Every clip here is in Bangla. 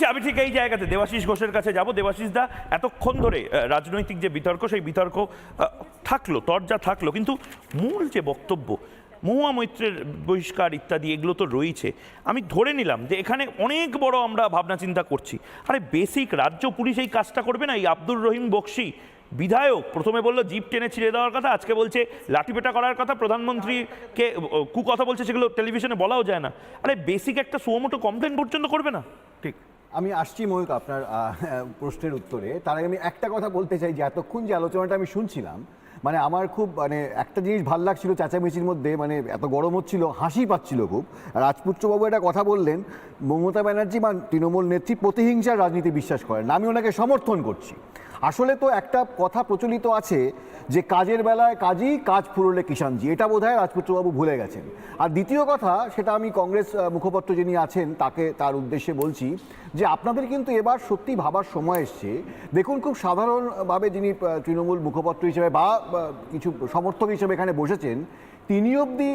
ঠিক আমি ঠিক এই জায়গাতে। দেবাশিস ঘোষের কাছে যাব। দেবাশিস দা এতক্ষণ ধরে রাজনৈতিক যে বিতর্ক, সেই বিতর্ক থাকল, তরজা থাকল। কিন্তু মূল যে বক্তব্য, মহুয়া মৈত্রের বহিষ্কার ইত্যাদি, এগুলো তো রয়েছে। আমি ধরে নিলাম যে এখানে অনেক বড় আমরা ভাবনা চিন্তা করছি। আরে বেসিক রাজ্য পুলিশ এই কাজটা করবে না? এই আব্দুর রহিম বক্সি, বিধায়ক, প্রথমে বলল, জিপ টেনে ছিঁড়ে দেওয়ার কথা। আজকে বলছে, লাঠিপেটা করার কথা। প্রধানমন্ত্রীকে কু কথা বলছে, সেগুলো টেলিভিশনে বলাও যায় না। আরে বেসিক একটা সুমোটো কমপ্লেন পর্যন্ত করবে না? ঠিক। আমি আসছি ময়ূক আপনার প্রশ্নের উত্তরে। তার আগে আমি একটা কথা বলতে চাই যে, এতক্ষণ যে আলোচনাটা আমি শুনছিলাম মানে আমার খুব মানে একটা জিনিস ভালো লাগছিল চেঁচামেচির মধ্যে মানে এত গরম হচ্ছিল, হাসি পাচ্ছিল খুব। রাজপুত্রবাবু একটা কথা বললেন, মমতা ব্যানার্জি বা তৃণমূল নেত্রী প্রতিহিংসার রাজনীতি বিশ্বাস করেন, আমি ওনাকে সমর্থন করছি। আসলে তো একটা কথা প্রচলিত আছে যে কাজের বেলায় কাজই কাজ ফুরলে কিষাণজি। এটা বোধ হয় রাজপুত্রবাবু ভুলে গেছেন। আর দ্বিতীয় কথা, সেটা আমি কংগ্রেস মুখপাত্র যিনি আছেন, তাকে তার উদ্দেশ্যে বলছি যে আপনাদের কিন্তু এবার সত্যি ভাবার সময় এসছে। দেখুন, খুব সাধারণভাবে যিনি তৃণমূল মুখপাত্র হিসেবে বা কিছু সমর্থক হিসেবে এখানে বসেছেন তিনি অবধি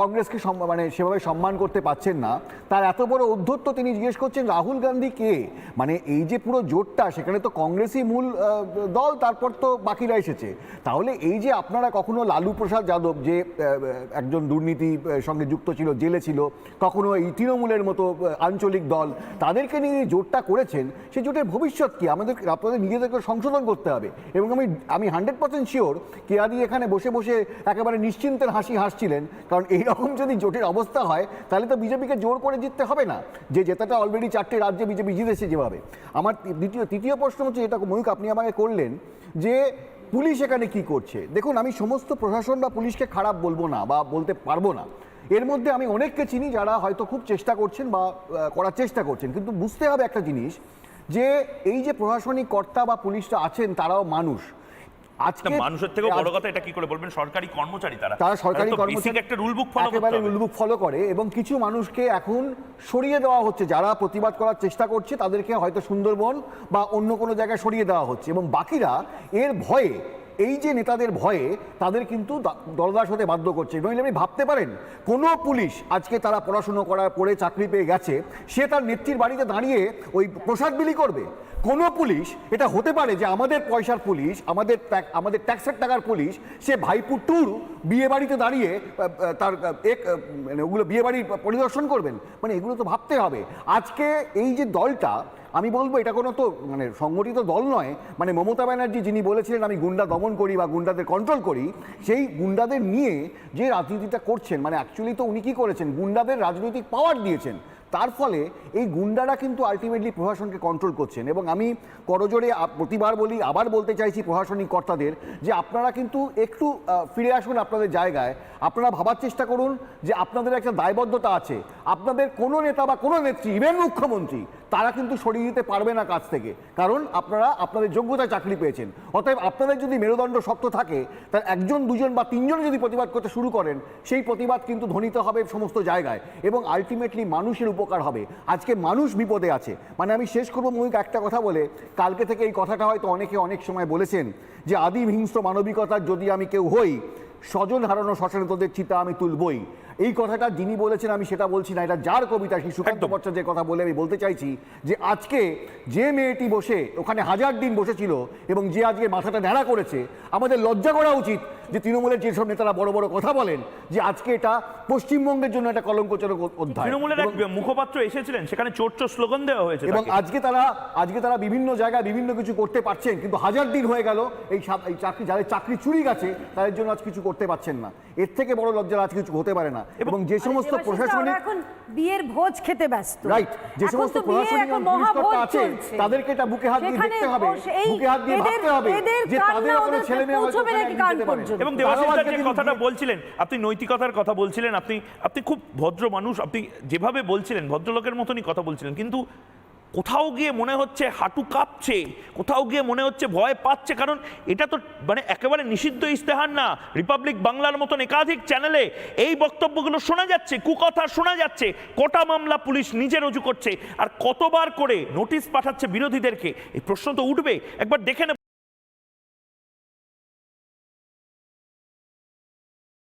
কংগ্রেসকে মানে সেভাবে সম্মান করতে পাচ্ছেন না। তার এত বড় অধ্যত্ত তিনি জিজ্ঞেস করছেন, রাহুল গান্ধী কে? মানে এই যে পুরো জোটটা, সেখানে তো কংগ্রেসই মূল দল, তারপর তো বাকিরা এসেছে। তাহলে এই যে আপনারা কখনো লালু প্রসাদ যাদব, যে একজন দুর্নীতি সঙ্গে যুক্ত ছিল, জেলে ছিল, কখনো এই তৃণমূলের মতো আঞ্চলিক দল, তাদেরকে নিয়ে জোটটা করেছেন সেই জোটের ভবিষ্যৎ কি? আমাদের, আপনাদের নিজেদেরকে সংশোধন করতে হবে। এবং আমি আমি হান্ড্রেড পার্সেন্ট শিওর কেয়াদি এখানে বসে বসে একেবারে নিশ্চিন্তের হাসি হাসছিলেন। কারণ এইরকম যদি জোটের অবস্থা হয়, তাহলে তো বিজেপিকে জোর করে জিততে হবে না। যে জেতাটা অলরেডি চারটে রাজ্যে বিজেপি জিতেছে যেভাবে। আমার দ্বিতীয়, তৃতীয় প্রশ্ন হচ্ছে যেটা ময়ূক আপনি আমাকে করলেন, যে পুলিশ এখানে কি করছে? দেখুন, আমি সমস্ত প্রশাসন বা পুলিশকে খারাপ বলব না বা বলতে পারব না। এর মধ্যে আমি অনেককে চিনি যারা হয়তো খুব চেষ্টা করছেন বা করার চেষ্টা করছেন। কিন্তু বুঝতে হবে একটা জিনিস, যে এই যে প্রশাসনিক কর্তা বা পুলিশরা আছেন, তারাও মানুষ। আজকে মানুষের থেকে বড় কথা এটা কি করে বলবেন? সরকারি কর্মচারী তারা। তারা সরকারি কর্মচারী। একটা রুল বুক ফলো একেবারে ফলো করে এবং কিছু মানুষকে এখন সরিয়ে দেওয়া হচ্ছে। যারা প্রতিবাদ করার চেষ্টা করছে তাদেরকে হয়তো সুন্দরবন বা অন্য কোনো জায়গায় সরিয়ে দেওয়া হচ্ছে। এবং বাকিরা এর ভয়ে এই যে নেতাদের ভয়ে তাদের কিন্তু দলদাস হতে বাধ্য করছে। নইলে আপনি ভাবতে পারেন, কোনো পুলিশ আজকে তারা পড়াশুনো করার পরে চাকরি পেয়ে গেছে, সে তার নেত্রীর বাড়িতে দাঁড়িয়ে ওই প্রসাদ বিলি করবে। কোনো পুলিশ, এটা হতে পারে যে আমাদের পয়সার পুলিশ, আমাদের আমাদের ট্যাক্সের টাকার পুলিশ, সে ভাইপুর ট্যুর বিয়ে বাড়িতে দাঁড়িয়ে তার এক মানে ওগুলো বিয়ে বাড়ির পরিদর্শন করবেন। মানে এগুলো তো ভাবতে হবে। আজকে এই যে দলটা আমি বলব এটা কোনো তো মানে সংগঠিত দল নয়। মানে মমতা ব্যানার্জি যিনি বলেছিলেন, আমি গুন্ডা দমন করি বা গুন্ডাদের কন্ট্রোল করি সেই গুন্ডাদের নিয়ে যে রাজনীতিটা করছেন মানে অ্যাকচুয়ালি তো উনি কী করেছেন, গুন্ডাদের রাজনৈতিক পাওয়ার দিয়েছেন। তার ফলে এই গুন্ডারা কিন্তু আলটিমেটলি প্রশাসনকে কন্ট্রোল করছেন। এবং আমি করজোরে প্রতিবার বলি, আবার বলতে চাইছি প্রশাসনিক কর্তাদের যে আপনারা কিন্তু একটু ফিরে আসুন আপনাদের জায়গায়। আপনারা ভাবার চেষ্টা করুন যে আপনাদের একটা দায়বদ্ধতা আছে। আপনাদের কোনো নেতা বা কোনো নেত্রী ইভেন মুখ্যমন্ত্রী তারা কিন্তু সরিয়ে দিতে পারবে না কাজ থেকে। কারণ আপনারা আপনাদের যোগ্যতায় চাকরি পেয়েছেন। অতএব আপনাদের যদি মেরুদণ্ড শক্ত থাকে তার একজন, দুজন বা তিনজন যদি প্রতিবাদ করতে শুরু করেন, সেই প্রতিবাদ কিন্তু ধ্বনিত হবে সমস্ত জায়গায় এবং আলটিমেটলি মানুষের উপকার হবে। আজকে মানুষ বিপদে আছে। মানে আমি শেষ করব মহিক একটা কথা বলে, কালকে থেকে এই কথাটা হয়তো অনেকে অনেক সময় বলেছেন যে আদিম হিংস্র মানবিকতার যদি আমি কেউ হই, স্বজন হারানো শ্মশানে তোদের চিতা আমি তুলবই। এই কথাটা যিনি বলেছেন আমি সেটা বলছি না এটা যার কবিতা সেই সুকান্ত। ভট্টাচার্যের কথা বলে আমি বলতে চাইছি যে আজকে যে মেয়েটি বসে ওখানে হাজার দিন বসেছিল এবং যে আজকে মাথাটা ন্যাড়া করেছে আমাদের লজ্জা করা উচিত যে তৃণমূলের যেসব নেতারা বড় বড় কথা বলেন যে আজকে এটা পশ্চিমবঙ্গের জন্য একটা কলঙ্কজনক অধ্যায়। তৃণমূলের এক মুখপাত্র এসেছিলেন সেখানে চোর চোর স্লোগান দেওয়া হয়েছে এবং আজকে তারা আজকে তারা বিভিন্ন জায়গায় বিভিন্ন কিছু করতে পারছেন কিন্তু হাজার দিন হয়ে গেল এই এই চাকরি যাদের চাকরি চুরি গেছে তাদের জন্য আজ কিছু করতে পারছেন না। এর থেকে বড় লজ্জার আজ কিছু হতে পারে না। এবং যে সমস্ত প্রশাসনিক এখন বিয়ের ভোজ খেতে ব্যস্ত। রাইট যে সমস্ত প্রশাসনিক মহাভোজ আছে তাদেরকে এটা বুকে হাত দিয়ে দেখতে হবে বুকে হাত দিয়ে ভাবতে হবে যে তাদের কোনো ছেলে মেয়ে হয়তো? এবং যে কথাটা বলছিলেন আপনি নৈতিকতার কথা বলছিলেন আপনি আপনি খুব ভদ্র মানুষ আপনি যেভাবে বলছিলেন ভদ্রলোকের মতনই কথা বলছিলেন কিন্তু কোথাও গিয়ে মনে হচ্ছে হাঁটু কাঁপছে, কোথাও গিয়ে মনে হচ্ছে ভয় পাচ্ছে, কারণ এটা তো মানে একেবারে নিষিদ্ধ ইস্তেহার না। রিপাবলিক বাংলার মতন একাধিক চ্যানেলে এই বক্তব্যগুলো শোনা যাচ্ছে, কুকথা শোনা যাচ্ছে, কটা মামলা পুলিশ নিজে রুজু করছে, আর কতবার করে নোটিশ পাঠাচ্ছে বিরোধীদেরকে? এই প্রশ্ন তো উঠবে, একবার দেখে